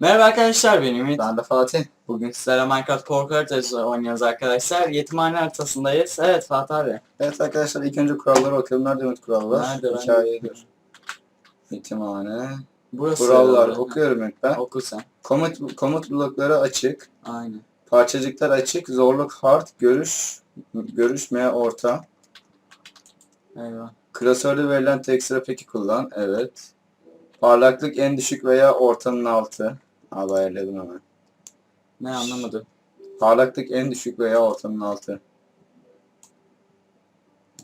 Merhaba arkadaşlar benim Ümit. Ben de Fatih. Bugün sizlerle Minecraft korku haritası oynuyoruz arkadaşlar. Yetimhane haritasındayız. Evet Fatih abi. Evet arkadaşlar ilk önce kuralları okuyalım. Nerede Ümit kurallar? Nerede? Ben Hikayedir. Yetimhane. Burası Kurallar. herhalde. Okuyorum Ümit ben. Oku sen. Komut, komut blokları açık. Aynen. Parçacıklar açık. Zorluk hard. Görüş görüşmeye orta. Eyvah. Klasörde verilen tekstra peki kullan. Evet. Parlaklık en düşük veya ortanın altı. Abi ayarladım hemen. Ne anlamadım. Parlaklık en düşük veya ortanın altı.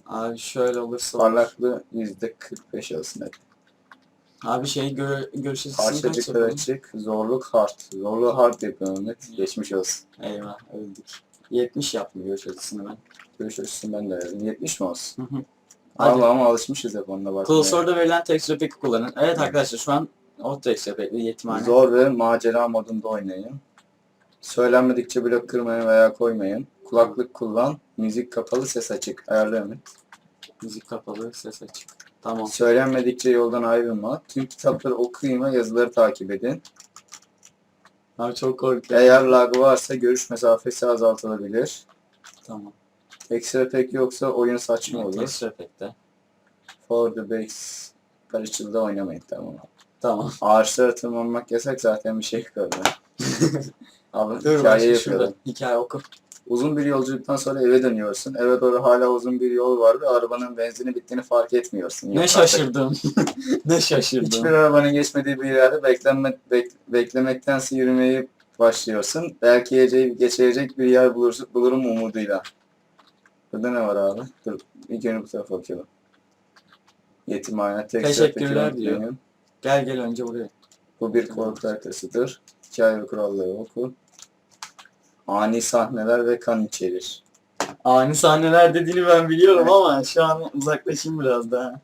Abi şöyle olursa olur. Parlaklığı %45 arasında. Abi şey gö görüş açısını kaç Parçacıklar yapalım? açık. Zorluk hard. Zorluğu hard yapıyorum Ümit. Geçmiş olsun. Eyvah öldük. 70 yaptım görüş açısını ben. Görüş açısını ben de yazdım. 70 mi olsun? Hı hı. Hadi. Allah ama alışmışız hep onunla bak. Klasörde verilen texture pack'i kullanın. Evet arkadaşlar şu an o texture pack'li yetimhane. Zor ve macera modunda oynayın. Söylenmedikçe blok kırmayın veya koymayın. Kulaklık kullan. Müzik kapalı, ses açık. Ayarla Ümit. Müzik kapalı, ses açık. Tamam. Söylenmedikçe yoldan ayrılma. Tüm kitapları okuyun ve yazıları takip edin. Abi çok korkuyorum. Eğer lag varsa görüş mesafesi azaltılabilir. Tamam. Ekstra pek yoksa oyun saçma olur. Texture pack'te. For the base karışıklığı oynamayın tamam. Tamam. Ağaçlara tırmanmak yasak zaten bir şey kaldı. Abi Dur hikaye yapıyorum. şurada. Hikaye oku. Uzun bir yolculuktan sonra eve dönüyorsun. Eve doğru hala uzun bir yol var ve arabanın benzini bittiğini fark etmiyorsun. Ne Yok şaşırdım. ne şaşırdım. Hiçbir arabanın geçmediği bir yerde beklenme, bek, beklemektense yürümeye başlıyorsun. Belki yiyeceği- geçecek bir yer bulursun, bulurum umuduyla. Burada ne var abi? Dur ilk önce bu tarafa bakıyorum. Yetimhane, tek Teşekkürler diyor. benim. Gel gel önce buraya. Bu bir korku haritasıdır. Hikaye ve kuralları oku. Ani sahneler ve kan içerir. Ani sahneler dediğini ben biliyorum ama şu an uzaklaşayım biraz daha.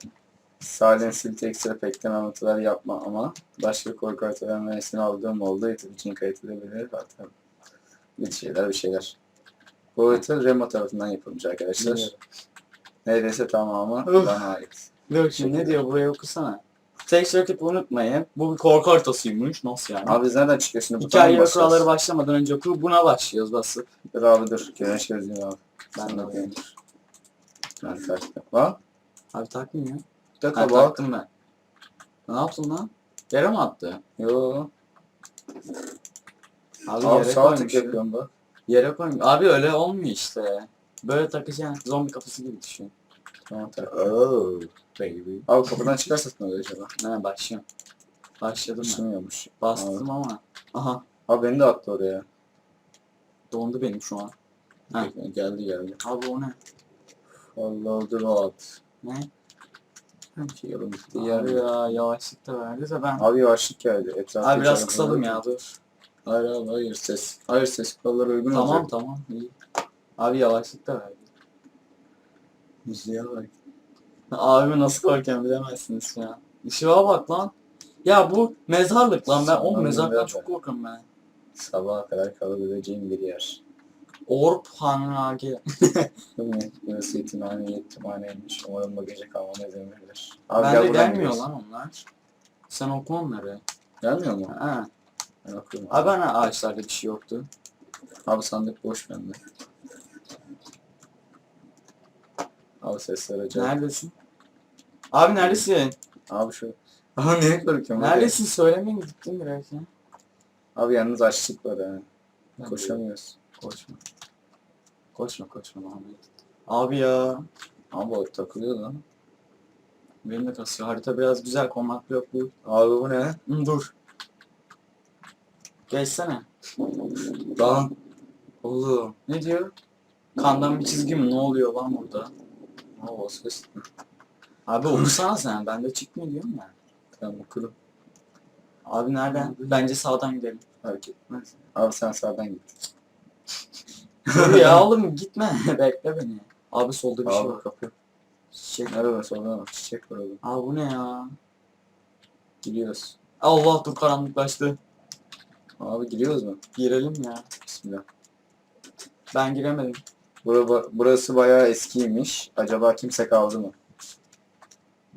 Silent Hill Extra Pack'ten anlatılar yapma ama başka korku haritalarının mühendisini aldığım oldu. YouTube için kayıt edilebilir. Hatta bir şeyler bir şeyler. Bu harita Remo tarafından yapılmış arkadaşlar. Biliyorum. Neredeyse tamamı bana ait. Dur şimdi ne diyor buraya okusana. Texture tip unutmayın. Bu bir korku haritasıymış. Nasıl yani? Abi biz nereden çıkıyor şimdi? Hikaye ve kuralları başlamadan önce oku. Buna başlıyoruz basıp. Dur abi dur. Güneş gözlüğüm abi. Ben de dur. Ben taktım. Bak. Abi takmıyor. Bir dakika Ha, bak. taktım ben. Ne yaptın lan? Yere mi attı? Yo. Abi, Abi yere sağ tık yapıyorum bak. Yere koymuş. Abi öyle olmuyor işte. Böyle takacaksın. Zombi kafası gibi düşün. Oh baby. Abi kapıdan çıkarsa ne oluyor acaba? Ne başlıyorum. Başladım ben. Düşünmüyormuş. Bastım ama. Aha Abi beni de attı oraya. dondu benim şu an. Ha. Geldi geldi. Abi o ne? Follow the road. Ne? Şey yolun gitti Abi yer. ya yavaşlık da verdi de ben. Abi yavaşlık geldi. Etrafta Abi biraz kısalım ya dur. Hayır abi hayır ses. Hayır ses kurallara uygun Tamam olacak. tamam iyi. Abi yavaşlık da verdi. Müziğe bak. Abimi nasıl korkuyorum bilemezsiniz ya. Işığa bak lan. Ya bu mezarlık lan ben o Sanırım mezarlıktan mezar. çok korkuyorum ben. Sabaha kadar kalabileceğim bir yer. Orp. Değil Burası yetimhane yetimhaneymiş. Umarım bu gece kalmama izin verilir. Abi Bende gel buradan gelmiyor gidiyoruz. lan onlar. Sen oku onları. Gelmiyor mu? Ha. Ben okuyorum. Abi hani ağaçlarda bir şey yoktu. Abi sandık boş bende. Abi sesler acayip. Neredesin? Abi neredesin? Abi şu. Abi niye korkuyorum? Neredesin söylemeyin gittim biraz ya. Abi yalnız açlık var ha. Koşamıyoruz. Koşma. Koşma koşma Muhammed. Abi ya. Abi o takılıyor lan. Benim de kasıyor. Harita biraz güzel. Kombat blok bu. Abi bu ne? Hı, dur. Geçsene. Lan. Oğlum. Ne diyor? Kandan bir çizgi mi? Ne oluyor lan burada? O ses. Abi okusana sen. Bende çıkmıyor diyorum ya. Tamam okurum. Abi nereden? Bence sağdan gidelim. Fark etmez. Abi sen sağdan git. Dur ya oğlum gitme. Bekle beni. Abi solda bir şey Abi var. kapı. Çiçek. Nerede soldan bak çiçek var oğlum. Abi bu ne ya? Gidiyoruz. Allah dur karanlıklaştı. Abi gidiyoruz mu? Girelim ya. Bismillah. Ben giremedim. Bura, burası bayağı eskiymiş. Acaba kimse kaldı mı?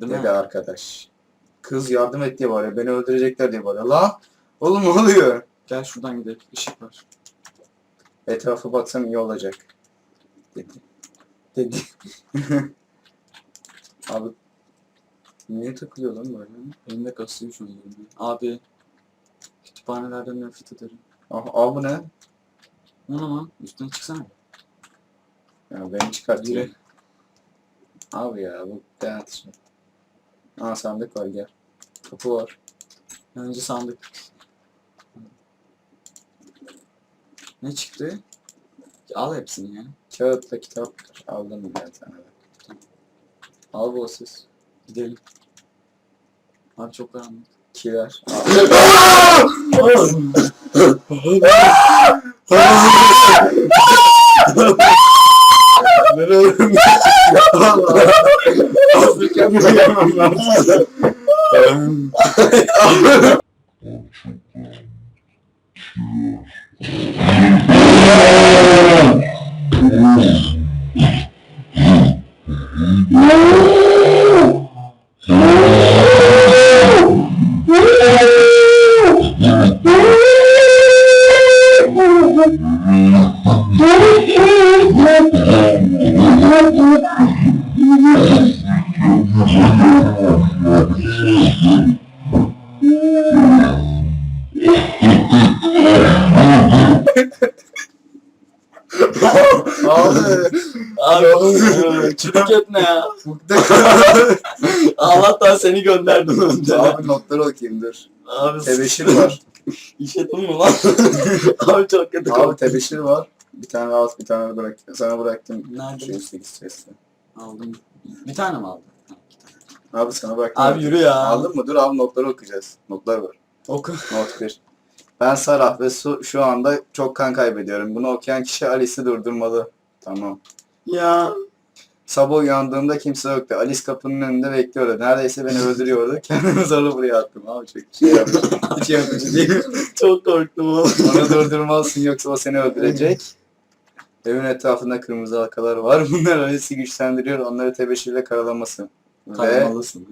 Değil Dedi mi? arkadaş. Kız yardım et diye bağırıyor. Beni öldürecekler diye bağırıyor. La! Oğlum ne oluyor? Gel şuradan gidelim. Işık var. Etrafa baksam iyi olacak. Dedi. Dedi. Abi niye takılıyor lan böyle? Elimde kasıyor şu an. Abi. Kütüphanelerden nefret ederim. Ah, abi bu ne? O ne lan? Üstüne çıksana. Ya beni çıkartıyor. Yürü. Abi ya bu denet işi. Aa sandık var gel. Kapı var. Önce sandık. Ne çıktı? Al hepsini ya. Kağıtla kitap aldım bir tane de. Al bu siz. Gidelim. Abi çok karanlık. Kiler. Nereye Hazırken uyuyamam lazım. Abi. Çok ne ya? Allah'tan seni gönderdim önce. Abi notları okuyayım dur. Abi Tebeşir var. İşletin mi lan? Abi çok kötü Abi korktum. tebeşir var. Bir tane al, bir tane bırak. Sana bıraktım. Nerede? Şu üstteki stresli. Aldım. Bir tane mi aldın? Abi sana bıraktım. Abi yürü ya. Aldın mı? Dur abi notları okuyacağız. Notlar var. Oku. Not 1. Ben Sarah ve Su şu anda çok kan kaybediyorum. Bunu okuyan kişi Alice'i durdurmalı. Tamam. Ya. Sabah uyandığımda kimse yoktu. Alice kapının önünde bekliyordu. Neredeyse beni öldürüyordu. Kendimi zorla buraya attım. Abi çok şey yapmış. Hiç yapıcı değil. Çok korktum oğlum. Onu durdurmalısın yoksa o seni öldürecek. Evin etrafında kırmızı halkalar var. Bunlar Alice'i güçlendiriyor. Onları tebeşirle karalamasın. Ve Kaymalısın.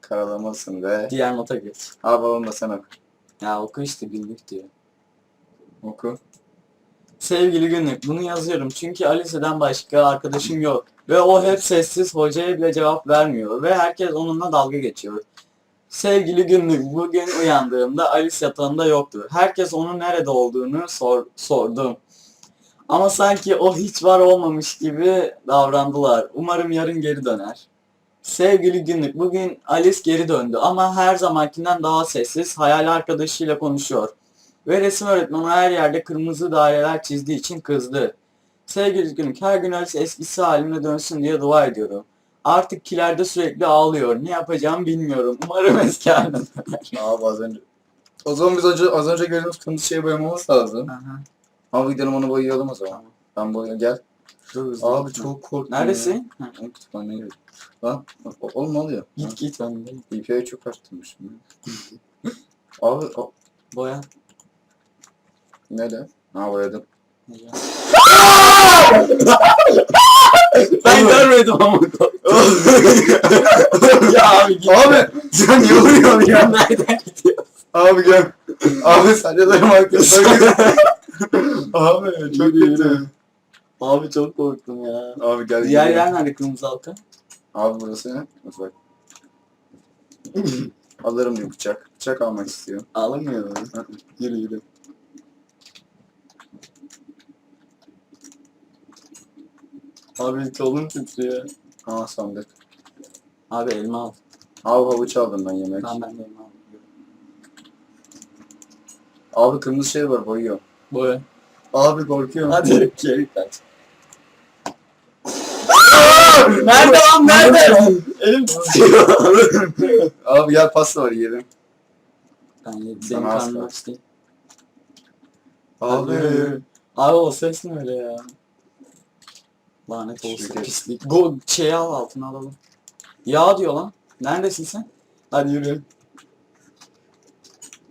karalamasın ve... Diğer nota geç. Abi babam da sen oku. Ya oku işte günlük diyor. Oku. Sevgili günlük bunu yazıyorum çünkü Alice'den başka arkadaşım yok. Ve o hep sessiz hocaya bile cevap vermiyor ve herkes onunla dalga geçiyor. Sevgili günlük bugün uyandığımda Alice yatağında yoktu. Herkes onun nerede olduğunu sor, sordu. Ama sanki o hiç var olmamış gibi davrandılar. Umarım yarın geri döner. Sevgili günlük bugün Alice geri döndü ama her zamankinden daha sessiz hayal arkadaşıyla konuşuyor. Ve resim öğretmeni her yerde kırmızı daireler çizdiği için kızdı. Sevgili günlük her gün Alice eskisi haline dönsün diye dua ediyorum. Artık kilerde sürekli ağlıyor. Ne yapacağımı bilmiyorum. Umarım eski haline döner. Abi az önce... O zaman biz önce, az önce gördüğümüz kırmızı şeyi boyamamız lazım. Aha, Abi gidelim onu boyayalım o zaman. Tamam. Ben boyayayım gel. Abi çok korktum. Neredesin? Ya. Kütüphaneye gidiyorum. Lan oğlum ne oluyor? git git ben de. İP'yi çok arttırmışım. Abi o, Boya. Ne de? Ha boyadım. Ya. ben görmedim ama. ya abi git. Abi sen niye vuruyorsun ya? Nereden gidiyor? Abi gel. Abi saçlarım arkasına Abi çok kötü. Abi çok korktum ya. Abi gel. Diğer gidelim. yer nerede kırmızı halka? Abi burası ne? Mutfak. Alırım bir bıçak. Bıçak almak istiyorum. Ağlamıyor mu? yürü yürü. Abi kolum titriyor. Aa sandık. Abi elma al. Abi havuç aldım ben yemek. Tamam ben de elma al. Abi kırmızı şey var boyuyor. Boya. Abi korkuyorum. Hadi geri kaç. nerede lan nerede? Elim titriyor. Abi gel pasta var yiyelim. ben yedim. Sana Benim az karnım kaldı. aç değil. Abi. Abi o ses ne öyle ya? Lanet olsun pislik. Go şeyi al altına alalım. Ya diyor lan. Neredesin sen? Hadi yürü.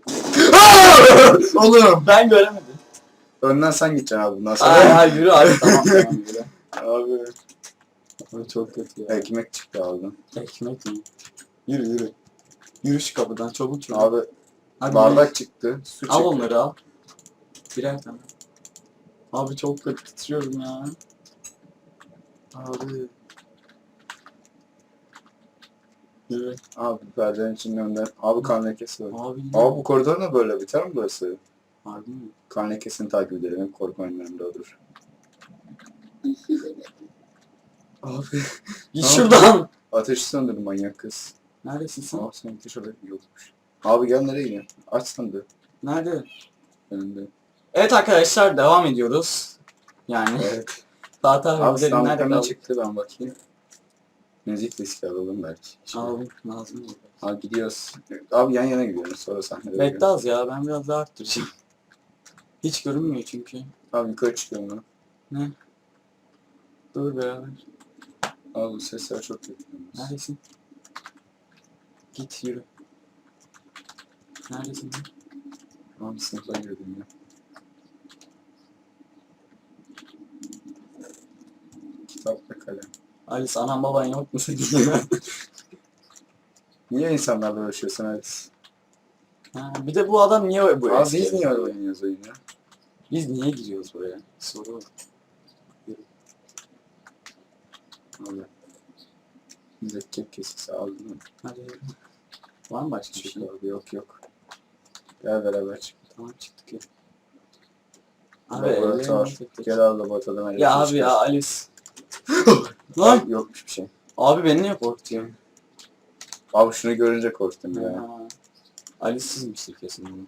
Oğlum. Ben göremedim. Önden sen gideceksin abi bundan Ay sonra. ay yürü abi tamam tamam yürü. Abi. Abi çok kötü ya. Ekmek çıktı abi. Ekmek mi? Yürü yürü. Yürü şu kapıdan çabuk çabuk. Abi Hadi Bardak çıktı. Su çıktı. Al onları al. Birer tane. Abi çok kötü titriyorum ya. Abi. Yürü. Abi perdenin içinin önünden. Abi kan lekesi var. Abi. Abi bu koridor ne böyle? Biter mi burası? Harbi mi? Kan lekesini takip edelim. Hep korku oyunlarında olur. Abi. Git şuradan. Ateşi söndürdü manyak kız. Neredesin sen? Aa sen orada yokmuş. Abi gel nereye gidiyorsun? Aç sandığı. Nerede? Önünde. Evet arkadaşlar devam ediyoruz. Yani Evet. Fatih abi Abi bize nerede kaldı? çıktı ben bakayım. Müzik diski alalım belki. Şimdi. Abi lazım olur. Abi gidiyoruz. Abi yan yana gidiyoruz. Sonra sahnede. Bekle az ya ben biraz daha arttıracağım. Hiç görünmüyor çünkü. Abi yukarı çıkıyorum lan. Ne? Dur beraber. Abi sesler çok kötü. Neredesin? Git yürü. Neredesin? Abi sınıfa girdim ya. Ve kalem. Alice anan baban yok mu senin? Niye insanlarla uğraşıyorsun Alice? ha, bir de bu adam niye bu Abi biz niye oynuyoruz oyunu? Biz niye giriyoruz buraya? Soru. Abi. Mürekkep kesesi aldın mı? Hadi. Var mı başka bir şey? abi yok yok. Gel beraber çık. Tamam çıktık ya. Abi Laboratuvar. Gel abi laboratuvardan Ya abi ya. Alice. Lan! Abi Yokmuş bir şey. Abi beni niye korkutuyorsun? Abi şunu görünce korktum ya. Ha. Alice sizmiştir kesin bunu.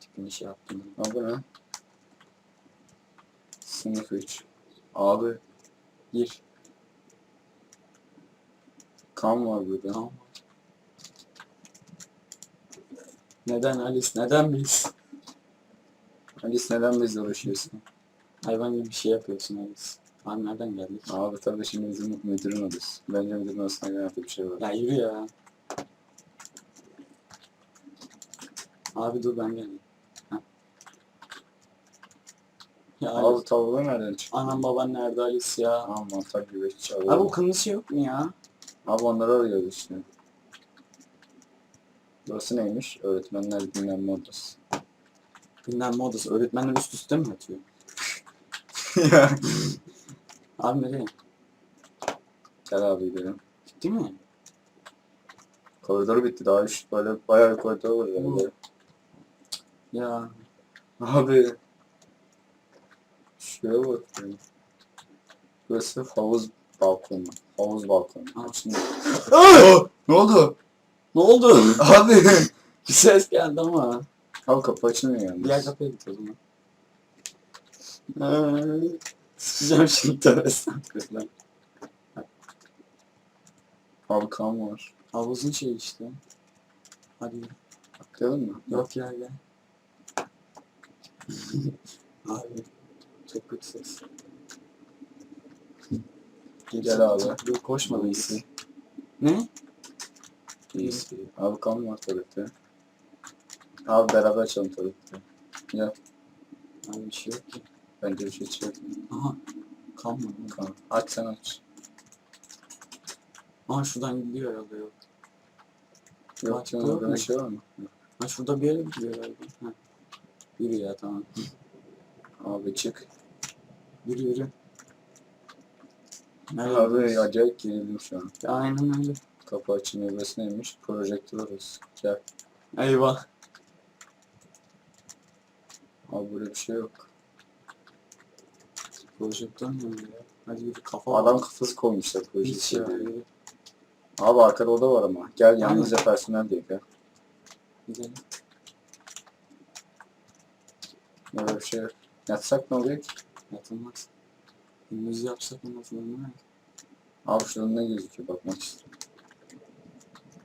Tipini şey yaptım. Abi ne? Sınıf 3. Abi Gir. kan var burada. Tamam. Neden Alice? Neden biz? Alice neden bizle uğraşıyorsun? Hayvan gibi bir şey yapıyorsun Alice. Abi nereden geldik? Abi tabii şimdi bizim müdürün odası. Bence müdürün odasına genelde bir şey var. Ya yürü ya. Abi dur ben geldim. Heh. Ya Abi tavuğu nereden çıktı? Anam baban nerede Alice ya? Aa mantar gibi hiç Abi bu kırmızı yok mu ya? Abi onları arıyoruz işte. Burası neymiş? Öğretmenler dinlenme odası. Dinlenme odası. Öğretmenler üst üste mi yatıyor? Abi nereye? Gel abi gidelim. Gitti mi? Koridor bitti daha üç böyle bayağı bir koridor var herhalde. Ya. Abi. Şuraya bak ya. Burası havuz balkonu. Havuz balkonu. Aa. Şimdi... Aa! ne oldu? Ne oldu? Abi. bir ses geldi ama. Abi kapı açılmıyor yalnız. Diğer kapıya git o zaman. Ee, Sıkacağım şimdi tövbe estağfurullah. Kan var. Havuzun şeyi işte. Hadi. Atlayalım mı? Yok ya gel. abi çok kötü ses. Gel abi. Dur koşma İyisi. Ne? İyisi. Abi kan var tuvalette. Abi beraber açalım tuvalette. Ya Abi bir şey yok ki. Bence bir şey çıkıyor. Aha. Kalmadı. Kan. Aç sen aç. Aha şuradan gidiyor herhalde yok. Yok Açık canım yok mu? bir şey var mı? Ha şurada bir yere gidiyor herhalde. Ha. Yürü ya tamam. Abi çık. Yürü yürü. Abi acayip gerildim şu an. Aynen öyle. Kapı açılmıyor. Burası neymiş? Projektör orası. Gel. Eyvah. Abi burada bir şey yok. Projektör mü öyle ya? Hadi yürü kafa Adam kafası koymuşlar Hiç projektör ya. Abi arkada oda var ama. Gel yalnızca personel diye gel. Gidelim. Böyle bir şey. Yatsak ne oluyor ki? Yatılmaz. Gündüz yapsak olmaz? Abi şurada ne gözüküyor bakmak istiyorum.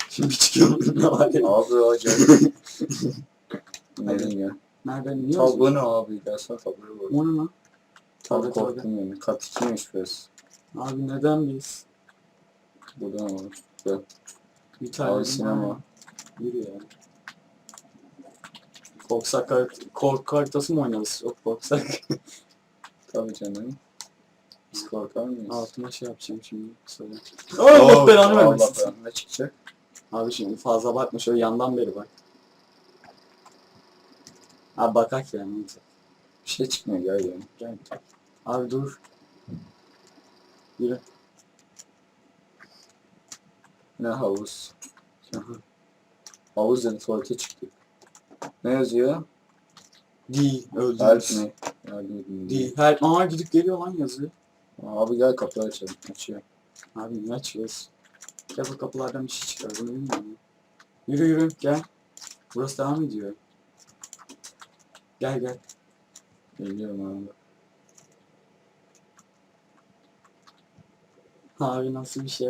Şimdi çıkıyor ne var ya? Abi acayip. Nereye gel? Nereden niye Tablo ne abi? Gelsene tabloya bak. O ne lan? Abi Tabii tabii. korktum yani. Kat 2'ymiş burası. Abi neden biz? Burada ne var? Gel. Bir tane Abi sinema. Yürü ya. Korksak harit- korku haritası mı oynarız? Yok korksak. Tabii canım. Biz korkar mıyız? Altıma şey yapacağım şimdi. Söyle. Allah belanı vermesin. Ne çıkacak? Abi şimdi fazla bakma şöyle yandan beri bak. Abi bakak ya neyse. Bir şey çıkmıyor gel ya. Gel. Abi dur. Yürü. Ne havuz? Havuz dedi tuvalete çıktı. Ne yazıyor? Di öldü. Help me. Di. Her Aa gidip geliyor lan yazıyor. Abi gel kapıyı açalım. Açıyor. Abi niye açıyoruz? Gel bu kapılardan bir şey çıkar bunu bilmiyorum. Yürü yürü gel. Burası devam ediyor. Gel gel. Geliyorum abi. Abi nasıl bir şey?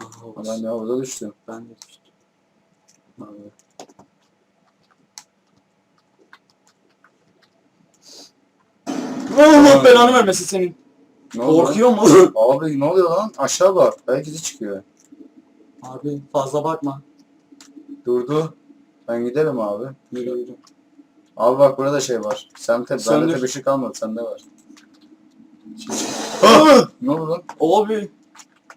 Aha, Adam ya havada düştü. ben de düştüm. Abi. Allah belanı vermesin senin. Ne? Korkuyor mu? Abi ne oluyor lan? Aşağı bak. Belki de çıkıyor. Abi fazla bakma. Durdu. Ben giderim abi. Yürü yürü. Abi bak burada şey var. Sen tabi Söndür. bende tabi ışık kalmadı. Sende var. Ne oldu lan? Abi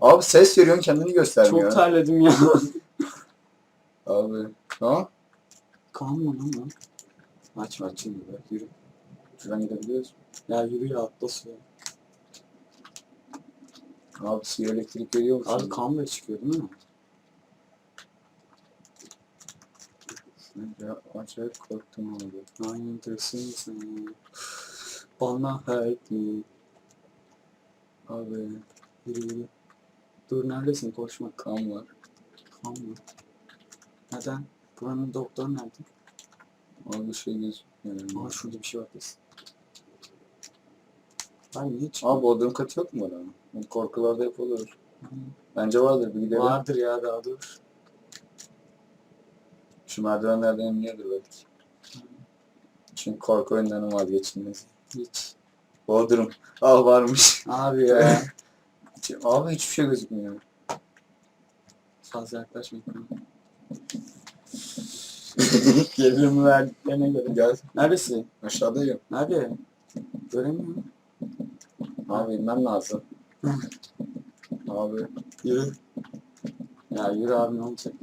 Abi ses veriyorsun kendini göstermiyor. çok terledim ya. Abi. Tamam. Kalma lan lan. Aç aç şimdi be yürü. Şuradan gidebiliyoruz. Ya yürü ya atla suya. Abi suya elektrik veriyor musun? Abi kan da çıkıyor değil mi? Ya, acayip korktum abi. Aynen tırsın sen ya. Bana help me. Abi Yürü yürü. Dur neredesin koşma. kan var. Kan mı? Neden? Buranın doktoru nerede? Abi şey gözükmüyor. Aa şurada bir şey var kesin. Ay niye çıkıyor? Abi bodrum katı yok mu bana? Korkularda olur. Hı. Bence vardır bir gidelim. Vardır ya daha dur. Şu merdivenlerden iniyordur belki. Çünkü korku oyunlarının vazgeçilmez. Hiç. Bodrum. Ah varmış. Abi ya. Abi hiçbir şey gözükmüyor. Fazla yaklaşma. Gerilimi verdiklerine göre. Gel Neredesin? aşağıdayım. Nerede? Göremiyorum. Abi inmem lazım. Abi. Yürü. Ya yürü abi ne olacak?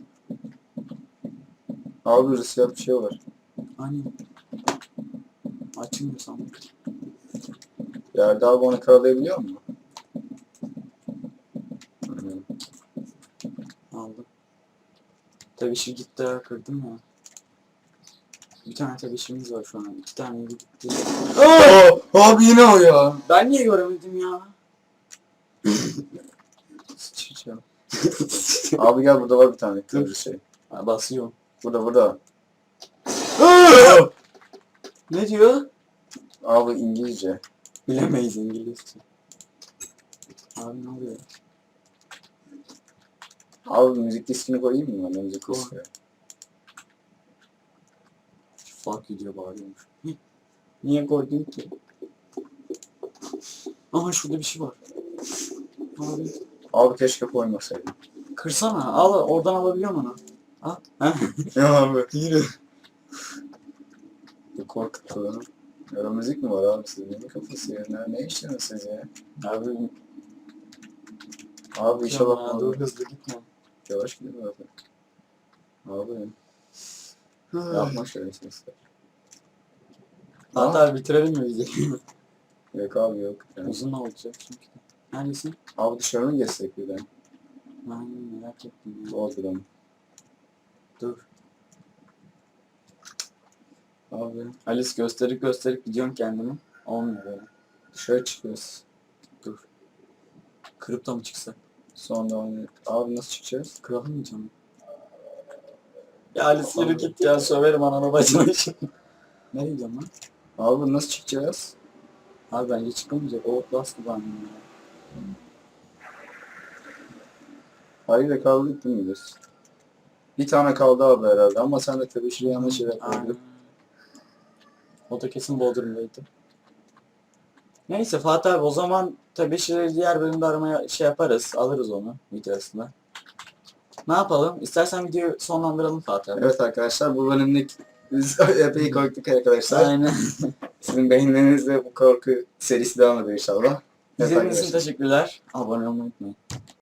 Abi Rusya bir şey var. Hani açılmıyor sandım. Yerde abi onu karalayabiliyor mu? Hı. Aldım. Tebeşir gitti kırdım ya. Bir tane tebeşirimiz var şu an. İki tane gitti. Aa, abi yine o ya. Ben niye göremedim ya? Sıçacağım. abi gel burada var bir tane kırmızı şey. Ha, basıyorum. Burada burada. Ne diyor? Abi İngilizce. Bilemeyiz İngilizce. Abi ne oluyor? Abi müzik diskini koyayım mı bana müzik diski? Fuck you diyor bağırıyormuş. Niye koydun ki? Aha şurada bir şey var. Abi Abi keşke koymasaydım. kırsana al oradan alabiliyor musun? Al. Heh. ya abi. Yürü. Korkuttu beni. Öyle müzik mi var abi sizin? Ne kafası ya? Ne, ne işiniz siz ya? Abi Abi işe ya, dur hızlı gitme. Yavaş gidin abi. Abi yapma şöyle sesler. Hatta bitirelim mi videoyu? Yok abi yok. Yani. Uzun olacak çünkü. Neredesin? Abi dışarı mı geçsek birden? Ben merak ettim ya. Bodrum. Dur. Abi Alice gösterip gösterip gidiyorum kendimi. Olmuyor böyle. dışarı çıkıyoruz. Dur. Kırıp da mı çıksak? Sonra onu... Abi nasıl çıkacağız? Kıralım mı canım? Ya Alice yürü git ya söverim ananı bacını şimdi. ne diyeceğim lan? Abi nasıl çıkacağız? Abi bence çıkamayacak. Outlast gibi annem ya. Hayır da kaldık değil mi? Bir tane kaldı abi herhalde ama sen de tabii şey yanlış yere koydun. O da kesin Bodrum'daydı. Neyse Fatih abi o zaman tabii şey diğer bölümde aramaya şey yaparız. Alırız onu videosunda. Ne yapalım? İstersen videoyu sonlandıralım Fatih abi. Evet arkadaşlar bu bölümlük biz epey korktuk arkadaşlar. Aynen. Sizin beğenilerinizle bu korku serisi devam ediyor inşallah. Evet İzlediğiniz için teşekkürler. Abone olmayı unutmayın.